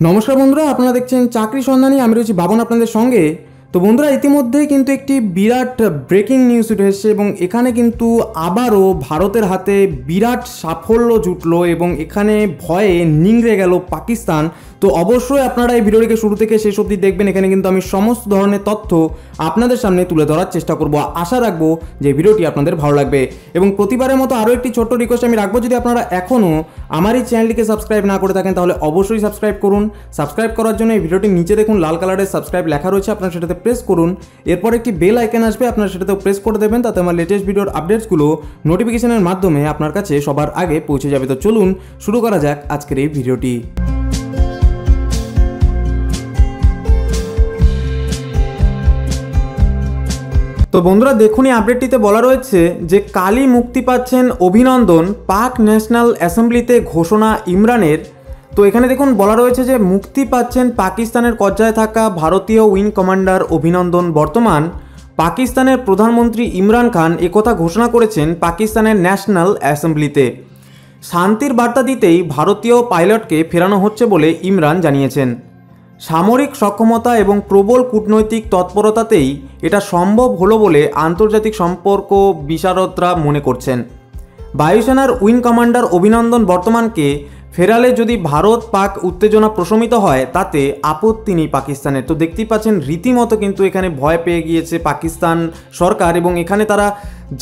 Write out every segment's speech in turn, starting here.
নমস্কার বন্ধুরা আপনারা দেখছেন চাকরি সন্ধানী। আমি রয়েছি বাবন আপনাদের সঙ্গে। তো বন্ধুরা, ইতিমধ্যেই কিন্তু একটি বিরাট ব্রেকিং নিউজ উঠে এসেছে এবং এখানে কিন্তু আবারও ভারতের হাতে বিরাট সাফল্য জুটল এবং এখানে ভয়ে নিংড়ে গেল পাকিস্তান। তো অবশ্যই আপনারা এই ভিডিওটিকে শুরু থেকে শেষ অবধি দেখবেন। এখানে কিন্তু আমি সমস্ত ধরনের তথ্য আপনাদের সামনে তুলে ধরার চেষ্টা করব। আশা রাখব যে ভিডিওটি আপনাদের ভালো লাগবে। এবং প্রতিবারের মতো আরও একটি ছোট্ট রিকোয়েস্ট আমি রাখব, যদি আপনারা এখনও আমার এই চ্যানেলটিকে সাবস্ক্রাইব না করে থাকেন, তাহলে অবশ্যই সাবস্ক্রাইব করুন। সাবস্ক্রাইব করার জন্য এই ভিডিওটির নিচে দেখুন, লাল কালারের সাবস্ক্রাইব লেখা রয়েছে, আপনারা সেটাতে প্রেস করুন, এরপর একটি বেল আইকন আসবে, আপনারা সেটাতেও প্রেস করে দেবেন, তাতে আমার লেটেস্ট ভিডিওর আপডেটসগুলো নোটিফিকেশনের মাধ্যমে আপনার কাছে সবার আগে পৌঁছে যাবে। তো চলুন, শুরু করা যাক আজকের এই ভিডিওটি তো বন্ধুরা, দেখুন এই আপডেটটিতে বলা রয়েছে যে কালই মুক্তি পাচ্ছেন অভিনন্দন পাক ন্যাশনাল অ্যাসেম্বলিতে ঘোষণা ইমরানের তো এখানে দেখুন, বলা রয়েছে যে মুক্তি পাচ্ছেন পাকিস্তানের কজ্জায় থাকা ভারতীয় উইং কমান্ডার অভিনন্দন বর্তমান। পাকিস্তানের প্রধানমন্ত্রী ইমরান খান একথা ঘোষণা করেছেন পাকিস্তানের ন্যাশনাল অ্যাসেম্বলিতে। শান্তির বার্তা দিতেই ভারতীয় পাইলটকে ফেরানো হচ্ছে বলে ইমরান জানিয়েছেন। সামরিক সক্ষমতা এবং প্রবল কূটনৈতিক তৎপরতাতেই এটা সম্ভব হলো বলে আন্তর্জাতিক সম্পর্ক বিশারদরা মনে করছেন। বায়ুসেনার উইং কমান্ডার অভিনন্দন বর্তমানকে ফেরালে যদি ভারত পাক উত্তেজনা প্রশমিত হয়, তাতে আপত্তি নেই পাকিস্তানের। তো দেখতেই পাচ্ছেন, রীতিমতো কিন্তু এখানে ভয় পেয়ে গিয়েছে পাকিস্তান সরকার এবং এখানে তারা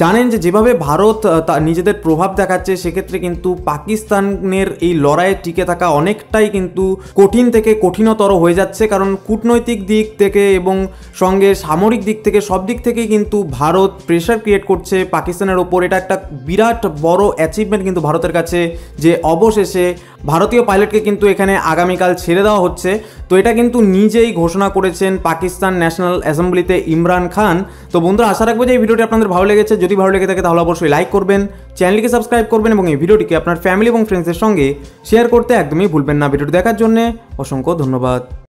জানেন যে যেভাবে ভারত তা নিজেদের প্রভাব দেখাচ্ছে, সেক্ষেত্রে কিন্তু পাকিস্তানের এই লড়াইয়ে টিকে থাকা অনেকটাই কিন্তু কঠিন থেকে কঠিনতর হয়ে যাচ্ছে। কারণ কূটনৈতিক দিক থেকে এবং সঙ্গে সামরিক দিক থেকে, সব দিক থেকেই কিন্তু ভারত প্রেশার ক্রিয়েট করছে পাকিস্তানের ওপর। এটা একটা বিরাট বড় অ্যাচিভমেন্ট কিন্তু ভারতের কাছে যে অবশেষে ভারতীয় পাইলটকে কিন্তু এখানে আগামীকাল ছেড়ে দেওয়া হচ্ছে। তো এটা কিন্তু নিজেই ঘোষণা করেছেন পাকিস্তান ন্যাশনাল অ্যাসেম্বলিতে ইমরান খান। তো বন্ধুরা, আশা রাখব যে এই ভিডিওটি আপনাদের ভালো লেগেছে। যদি ভালো লেগে থাকে তাহলে অবশ্যই লাইক করবেন চ্যানেলটিকে সাবস্ক্রাইব করবেন এবং এই ভিডিওটিকে আপনার ফ্যামিলি এবং ফ্রেন্ডসের সঙ্গে শেয়ার করতে একদমই ভুলবেন না। ভিডিওটি দেখার জন্য অসংখ্য ধন্যবাদ।